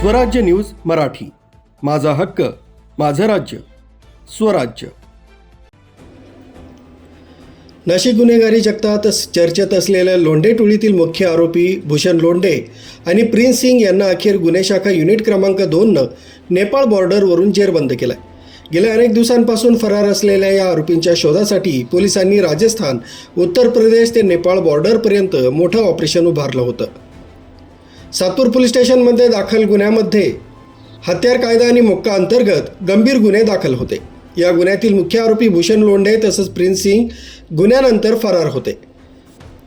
स्वराज्य न्यूज मराठी. माझा हक्क माझं राज्य. स्वराज्य. नाशिक गुन्हेगारी जगतात चर्चेत असलेल्या लोंढे टोळीतील मुख्य आरोपी भूषण लोंढे आणि प्रिन्स सिंग यांना अखेर गुन्हे शाखा युनिट क्रमांक दोननं नेपाळ बॉर्डरवरून जेरबंद केलं गेल्या अनेक दिवसांपासून फरार असलेल्या या आरोपींच्या शोधासाठी पोलिसांनी राजस्थान उत्तर प्रदेश ते नेपाळ बॉर्डरपर्यंत मोठं ऑपरेशन उभारलं होतं. सातूर पोलीस स्टेशनमध्ये दाखल गुन्ह्यामध्ये हत्यार कायदा आणि मोक्का अंतर्गत गंभीर गुन्हे दाखल होते. या गुन्ह्यातील मुख्य आरोपी भूषण लोंढे तसंच प्रिन्स सिंग गुन्ह्यानंतर फरार होते.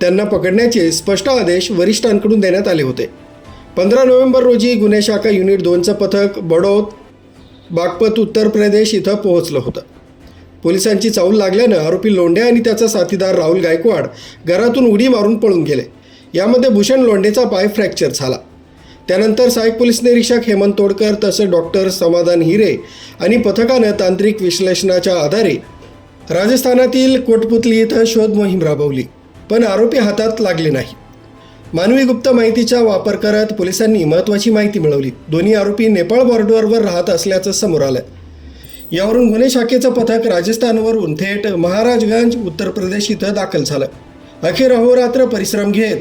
त्यांना पकडण्याचे स्पष्ट आदेश वरिष्ठांकडून देण्यात आले होते. पंधरा नोव्हेंबर रोजी गुन्हे शाखा युनिट दोनचं पथक बडोद बागपत उत्तर प्रदेश इथं पोहोचलं होतं. पोलिसांची चाऊल लागल्यानं आरोपी लोंढे आणि त्याचा साथीदार राहुल गायकवाड घरातून उडी मारून पळून गेले. यामध्ये भूषण लोंढेचा पाय फ्रॅक्चर झाला. त्यानंतर सहाय्यक पोलीस निरीक्षक हेमंत तोडकर तसं डॉक्टर समाधान हिरे आणि पथकानं तांत्रिक विश्लेषणाच्या आधारे राजस्थानातील कोटपुतली इथं शोध मोहीम राबवली पण आरोपी हातात लागले नाही. मानवी गुप्त माहितीचा वापर करत पोलिसांनी महत्त्वाची माहिती मिळवली. दोन्ही आरोपी नेपाळ बॉर्डरवर राहत असल्याचं समोर आलं. यावरून गुन्हे शाखेचं पथक राजस्थानवरून थेट महाराजगंज उत्तर प्रदेश इथं दाखल झालं. अखेर अहोरात्र परिश्रम घेत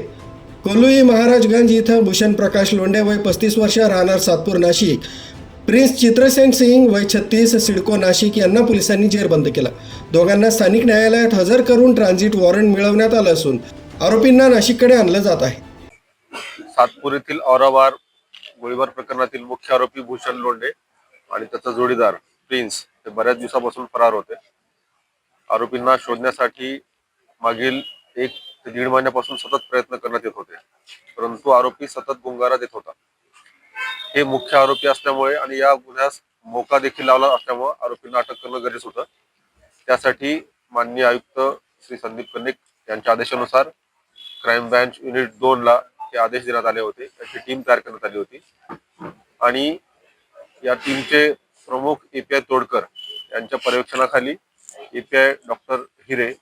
कोलुई महाराजगंज इथं भूषण प्रकाश लोंढे वय पस्तीस वर्ष राहणार सातपूर नाशिक. प्रिन्स चित्रसेन सिंग वय छत्तीस सिडको नाशिक यांना पोलिसांनी जेरबंद केला. दोघांना स्थानिक न्यायालयात हजर करून ट्रान्झिट वॉरंट मिळवण्यात आलं असून आरोपींना नाशिककडे आणलं जात आहे. सातपूर येथील औरावार गोळीबार प्रकरणातील मुख्य आरोपी भूषण लोंढे आणि त्याचा जोडीदार प्रिन्स हे बऱ्याच दिवसापासून फरार होते. आरोपींना शोधण्यासाठी मागील एक ते दीड महिन्यापासून सतत प्रयत्न करण्यात तो आरोपी सतत गुंगारा देत होता. हे मुख्य आरोपी असल्यामुळे आणि या गुन्ह्यास मोका देखील लावला असल्यामुळे आरोपींना अटक करणं गरजेचं होतं. त्यासाठी माननीय आयुक्त श्री संदीप कन्निक यांच्या आदेशानुसार क्राईम ब्रँच युनिट दोन ला हे आदेश देण्यात आले होते. त्याची टीम तयार करण्यात आली होती. आणि या टीमचे प्रमुख एपीआय तोडकर यांच्या पर्यवेक्षणाखाली एपीआय डॉक्टर हिरे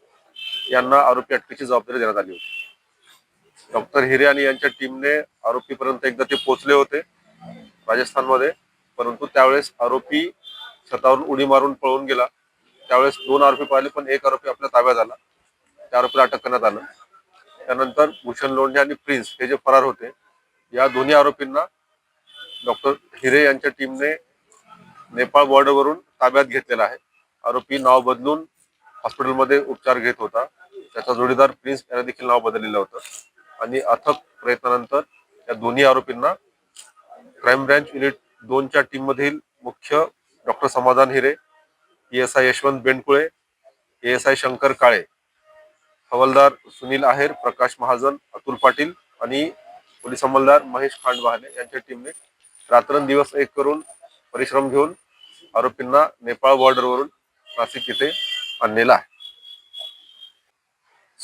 यांना आरोपी अटकेची जबाबदारी देण्यात आली होती. डॉक्टर हिरे आणि यांच्या टीमने आरोपीपर्यंत एकदा ते पोहोचले होते राजस्थानमध्ये. परंतु त्यावेळेस आरोपी छतावरून उडी मारून पळून गेला. त्यावेळेस दोन आरोपी पाहिले पण एक आरोपी आपल्या ताब्यात आला. त्या आरोपीला अटक करण्यात आलं. त्यानंतर भूषण लोंढे आणि प्रिन्स हे जे फरार होते या दोन्ही आरोपींना डॉक्टर हिरे यांच्या टीमने नेपाळ बॉर्डरवरून ताब्यात घेतलेला आहे. आरोपी नाव बदलून हॉस्पिटलमध्ये उपचार घेत होता. त्याचा जोडीदार प्रिन्स याने देखील नाव बदललेलं होतं. आणि अथक प्रयत्नानंतर या दोन्ही आरोपींना क्राईम ब्रँच युनिट दोनच्या टीम मधील मुख्य doctor Samadhan Hire S I Yashwant Bendkule S I Shankar Kale हवालदार सुनील आहेर प्रकाश महाजन अतुल पाटील आणि पोलीस अंमलदार महेश खांडवाहने यांच्या टीमने रात्रंदिवस एक करून परिश्रम घेऊन आरोपींना नेपाळ बॉर्डरवरून नाशिक येथे आणलेला आहे.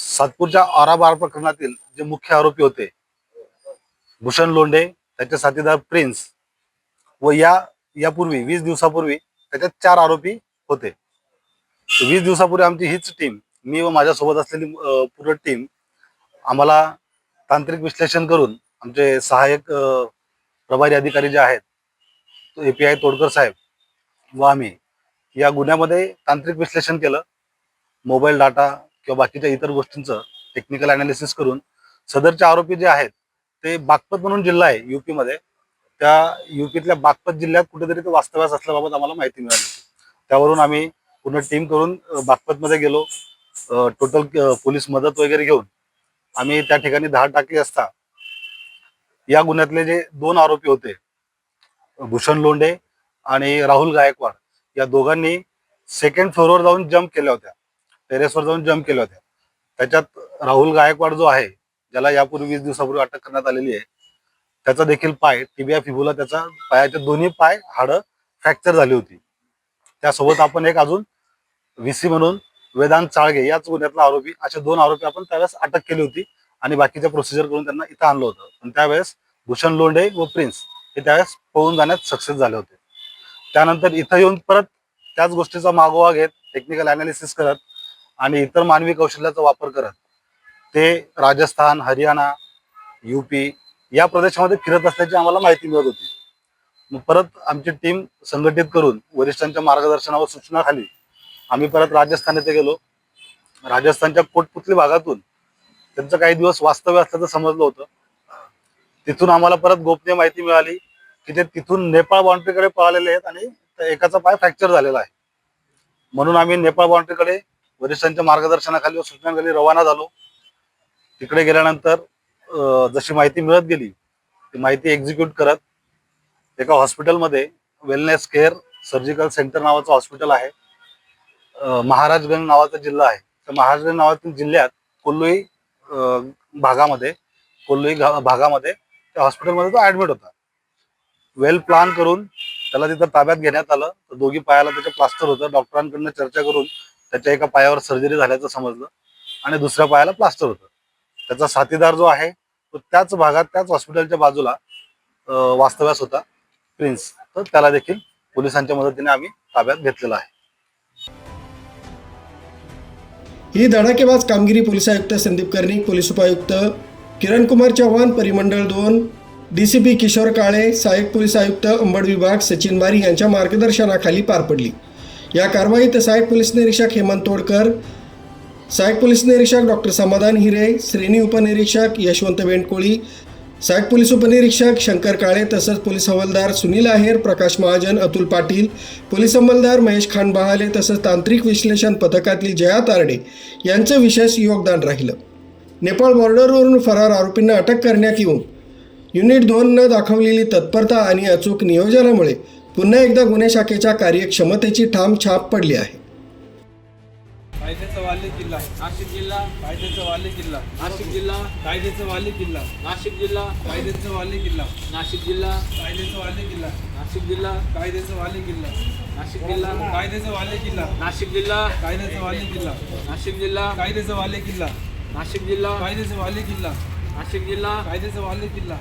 सातपूरच्या आराबार प्रकरणातील जे मुख्य आरोपी होते भूषण लोंढे त्याचे साथीदार प्रिन्स व या यापूर्वी वीस दिवसापूर्वी त्याच्यात चार आरोपी होते. वीस दिवसापूर्वी आमची हीच टीम मी व माझ्यासोबत असलेली पूर्ण टीम आम्हाला तांत्रिक विश्लेषण करून आमचे सहाय्यक प्रभारी अधिकारी जे आहेत ए पी आय तोडकर साहेब व आम्ही या गुन्ह्यामध्ये तांत्रिक विश्लेषण केलं. मोबाईल डाटा किंवा बाकीच्या इतर गोष्टींचं टेक्निकल अनालिसिस करून सदरचे आरोपी जे आहेत ते बागपत म्हणून जिल्हा आहे युपी मध्ये त्या युपीतल्या बागपत जिल्ह्यात कुठेतरी ते वास्तव्यास असल्याबाबत आम्हाला माहिती मिळाली. त्यावरून आम्ही पूर्ण टीम करून बागपत मध्ये गेलो. टोटल पोलीस मदत वगैरे घेऊन आम्ही त्या ठिकाणी धाड टाकली असता. या गुन्ह्यातले जे दोन आरोपी होते भूषण लोंढे आणि राहुल गायकवाड या दोघांनी सेकंड फ्लोअरवर जाऊन जम्प केल्या होत्या. टेरेसवर जाऊन जम्प केल्या होत्या. त्याच्यात राहुल गायकवाड जो आहे ज्याला यापूर्वी वीस दिवसापूर्वी अटक करण्यात आलेली आहे त्याचा देखील पाय टिबिया फिबुला त्याचा पायाचे दोन्ही पाय हाडं फ्रॅक्चर झाली होती. त्यासोबत आपण एक अजून व्हीसी म्हणून वेदांत चाळगे याच गुन्ह्यातला आरोपी असे दोन आरोपी आपण त्यावेळेस अटक केली होती आणि बाकीच्या प्रोसिजर करून त्यांना इथं आणलं होतं. पण त्यावेळेस भूषण लोंढे व प्रिन्स हे त्यावेळेस पळून जाण्यात सक्सेस झाले होते. त्यानंतर इथं येऊन परत त्याच गोष्टीचा मागोवा घेत टेक्निकल अनालिसिस करत आणि इतर मानवी कौशल्याचा वापर करत ते राजस्थान हरियाणा युपी या प्रदेशामध्ये फिरत असल्याची आम्हाला माहिती मिळत होती. मग परत आमची टीम संघटित करून वरिष्ठांच्या मार्गदर्शनावर सूचनाखाली आम्ही परत राजस्थान येथे गेलो. राजस्थानच्या कोटपुतली भागातून त्यांचं काही दिवस वास्तव्य असल्याचं समजलं होतं. तिथून आम्हाला परत गोपनीय माहिती मिळाली की ते तिथून नेपाळ बाउंड्रीकडे पळालेले आहेत आणि एकाचा पाय फ्रॅक्चर झालेला आहे. म्हणून आम्ही नेपाळ बाउंड्रीकडे वरिष्ठांच्या मार्गदर्शनाखाली व सूचनाखाली रवाना झालो. तिकडे गेल्यानंतर जशी माहिती मिळत गेली ती माहिती एक्झिक्यूट करत एका हॉस्पिटलमध्ये वेलनेस केअर सर्जिकल सेंटर नावाचं हॉस्पिटल आहे. महाराजगंज नावाचा जिल्हा आहे. त्या महाराजगंज नावातील जिल्ह्यात कोल्लोई भागामध्ये कोल्लोई भागामध्ये त्या हॉस्पिटलमध्ये तो ऍडमिट होता. वेल प्लान करून त्याला तिथं ताब्यात घेण्यात आलं. तर दोघी पायाला त्याचं प्लास्टर होतं. डॉक्टरांकडनं चर्चा करून त्याच्या एका पायावर सर्जरी झाल्याचं समजलं आणि दुसऱ्या पायाला प्लास्टर होतं. त्याचा साथीदार जो आहे तो त्याच भागात त्याच हॉस्पिटलच्या बाजूला वास्तव्यास होता प्रिन्स तर त्याला देखील पोलिसांच्या मदतीने आम्ही ताब्यात घेतलेला आहे. ही धडाकेबाज कामगिरी पोलीस आयुक्त संदीप कर्णिक पोलीस उपायुक्त किरण कुमार चव्हाण परिमंडळ दोन डीसीपी किशोर काळे सहाय्यक पोलीस आयुक्त अंबड विभाग सचिन बारी यांच्या मार्गदर्शनाखाली पार पडली. या कारवाईत सहाय्यक पोलीस निरीक्षक हेमंत तोडकर सहाय्यक पोलीस निरीक्षक डॉक्टर समाधान हिरे श्रेणी उपनिरीक्षक यशवंत वेंटकोळी सहाय्यक पोलीस उपनिरीक्षक शंकर काळे तसंच पोलीस हवालदार सुनील आहेर प्रकाश महाजन अतुल पाटील पोलीस अंमलदार महेश खान बहाले तसंच तांत्रिक विश्लेषण पथकातील जया तारडे यांचं विशेष योगदान राहिलं. नेपाळ बॉर्डरवरून फरार आरोपींना अटक करण्यात येऊन युनिट दोननं दाखवलेली तत्परता आणि अचूक नियोजनामुळे पुन्हा एकदा गुन्हे शाखेच्या कार्यक्षमतेची ठाम छाप पडली आहे कायद्याचा वाले किल्ला नाशिक जिल्हा कायद्याचा वाले किल्ला नाशिक जिल्हा कायद्याचा वाले किल्ला नाशिक जिल्हा कायद्याचा वाले किल्ला नाशिक जिल्हा कायद्याचा वाले किल्ला नाशिक जिल्हा कायद्याचा वाले किल्ला नाशिक जिल्हा कायद्याचा वाले किल्ला नाशिक जिल्हा कायद्याचा वाले किल्ला नाशिक जिल्हा कायद्याचा वाले किल्ला नाशिक जिल्हा कायद्याचा वाले किल्ला नाशिक जिल्हा कायद्याचा वाले किल्ला